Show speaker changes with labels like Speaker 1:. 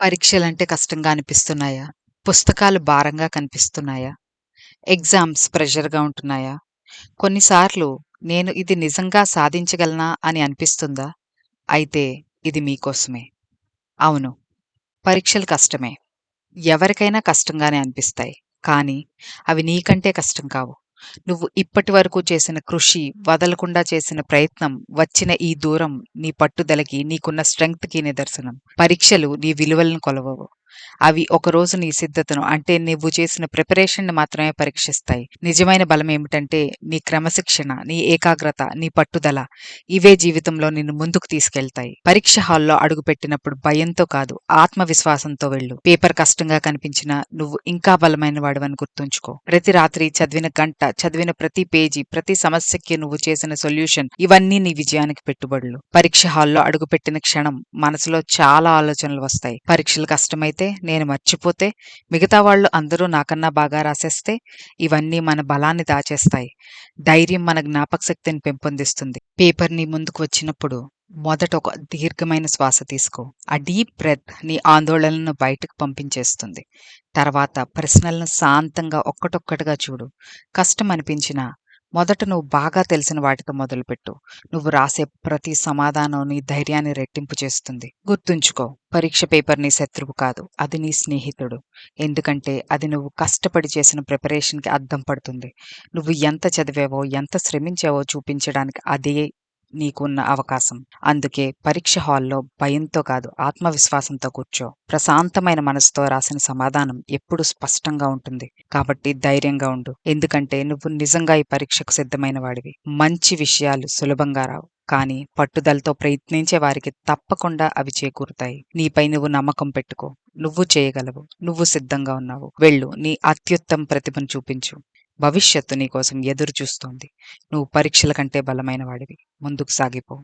Speaker 1: పరీక్షలంటే కష్టంగా అనిపిస్తున్నాయా? పుస్తకాలు భారంగా కనిపిస్తున్నాయా? ఎగ్జామ్స్ ప్రెషర్‌గా ఉంటున్నాయా? కొన్నిసార్లు నేను ఇది నిజంగా సాధించగలనా అని అనిపిస్తుందా? అయితే ఇది మీకోసమే. అవును. పరీక్షలు కష్టమే. ఎవరికైనా కష్టంగానే అనిపిస్తాయి. కానీ అవి నీకంటే కష్టం కావు. నువ్వు ఇప్పటివరకు చేసిన కృషి, వదలకుండా చేసిన ప్రయత్నం, వచ్చిన ఈ దూరం, నీ పట్టుదలకి, నీకున్న స్ట్రెంగ్త్‌కి నిదర్శనం. పరీక్షలు నీ విలువలను కొలవవు. అవి ఒకరోజు నీ సిద్ధతను అంటే నువ్వు చేసిన ప్రిపరేషన్‌ని మాత్రమే పరీక్షిస్తాయి. నిజమైన బలమేమిటంటే నీ క్రమశిక్షణ, నీ ఏకాగ్రత, నీ పట్టుదల. ఇవే జీవితంలో నిన్ను ముందుకు తీసుకెళ్తాయి. పరీక్ష హాల్‌లో అడుగుపెట్టినప్పుడు భయంతో కాదు, ఆత్మవిశ్వాసంతో వెళ్ళు. పేపర్ కష్టంగా కనిపించినా నువ్వు ఇంకా బలమైన వాడవని గుర్తుంచుకో. ప్రతి రాత్రి చదివిన గంట, చదివిన ప్రతి పేజీ, ప్రతి సమస్యకి నువ్వు చేసిన సొల్యూషన్ ఇవన్నీ నీ విజయానికి పెట్టుబడులు. పరీక్ష హాల్‌లో అడుగుపెట్టిన క్షణం మనసులో చాలా ఆలోచనలు వస్తాయి. పరీక్షలు కష్టమైతే, నేను మర్చిపోతే, మిగతా వాళ్ళు అందరూ నాకన్నా బాగా రాసేస్తే ఇవన్నీ మన బలాన్ని దాచేస్తాయి. ధైర్యం మన జ్ఞాపక శక్తిని పెంపొందిస్తుంది. పేపర్ నీ ముందుకు వచ్చినప్పుడు మొదట ఒక దీర్ఘమైన శ్వాస తీసుకో. ఆ డీప్ బ్రెత్ నీ ఆందోళనలను బయటకు పంపించేస్తుంది. తర్వాత ప్రశ్నలను శాంతంగా ఒక్కటొక్కటిగా చూడు. కష్టం అనిపించినా మొదట నువ్వు బాగా తెలిసిన వాటితో మొదలుపెట్టు. నువ్వు రాసే ప్రతి సమాధానం నీ ధైర్యాన్ని రెట్టింపు చేస్తుంది. గుర్తుంచుకో పరీక్ష పేపర్ నీ శత్రువు కాదు. అది నీ స్నేహితుడు. ఎందుకంటే అది నువ్వు కష్టపడి చేసిన ప్రిపరేషన్‌కి అద్దం పడుతుంది. నువ్వు ఎంత చదివావో, ఎంత శ్రమించావో చూపించడానికి అదే నీకున్న అవకాశం. అందుకే పరీక్ష హాల్‌లో భయంతో కాదు, ఆత్మవిశ్వాసంతో కూర్చో. ప్రశాంతమైన మనసుతో రాసిన సమాధానం ఎప్పుడూ స్పష్టంగా ఉంటుంది. కాబట్టి ధైర్యంగా ఉండు. ఎందుకంటే నువ్వు నిజంగా ఈ పరీక్షకు సిద్ధమైన వాడివి. మంచి విషయాలు సులభంగా రావు. కానీ పట్టుదలతో ప్రయత్నించే వారికి తప్పకుండా అవి చేకూరుతాయి. నీపై నువ్వు నమ్మకం పెట్టుకో. నువ్వు చేయగలవు. నువ్వు సిద్ధంగా ఉన్నావు. వెళ్ళు. నీ అత్యుత్తమ ప్రతిభను చూపించు. భవిష్యత్తు నీకోసం ఎదురు చూస్తోంది. నువ్వు పరీక్షల కంటే బలమైన వాడివి. ముందుకు సాగిపో.